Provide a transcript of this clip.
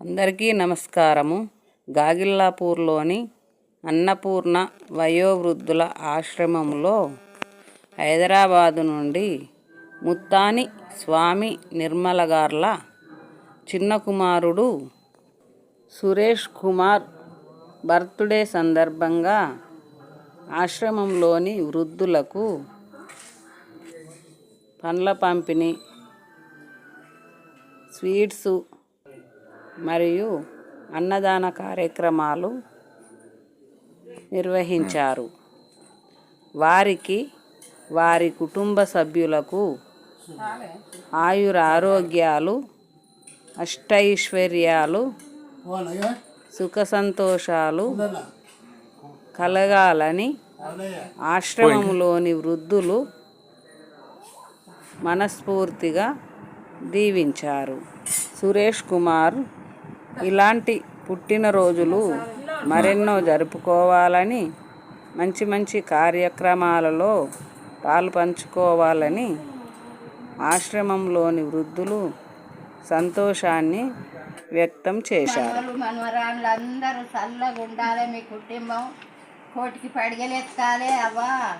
అందరికీ నమస్కారము. గాగిల్లాపూర్లోని అన్నపూర్ణ వయోవృద్ధుల ఆశ్రమంలో హైదరాబాదు నుండి ముత్తాని స్వామి నిర్మల గార్ల చిన్న కుమారుడు సురేష్ కుమార్ బర్త్డే సందర్భంగా ఆశ్రమంలోని వృద్ధులకు పండ్ల పంపిణీ స్వీట్సు మరియు అన్నదాన కార్యక్రమాలు నిర్వహించారు. వారికి వారి కుటుంబ సభ్యులకు ఆయుర ఆరోగ్యాలు అష్టైశ్వర్యాలు సుఖ సంతోషాలు కలగాలని ఆశ్రమంలోని వృద్ధులు మనస్ఫూర్తిగా దీవించారు. సురేష్ కుమార్ ఇలాంటి పుట్టినరోజులు మరెన్నో జరుపుకోవాలని మంచి మంచి కార్యక్రమాలలో పాల్పంచుకోవాలని ఆశ్రమంలోని వృద్ధులు సంతోషాన్ని వ్యక్తం చేశారు. చల్లగా ఉండాలి మీ కుటుంబం. కోటికి పడిగలెత్తాలి అవ్వా.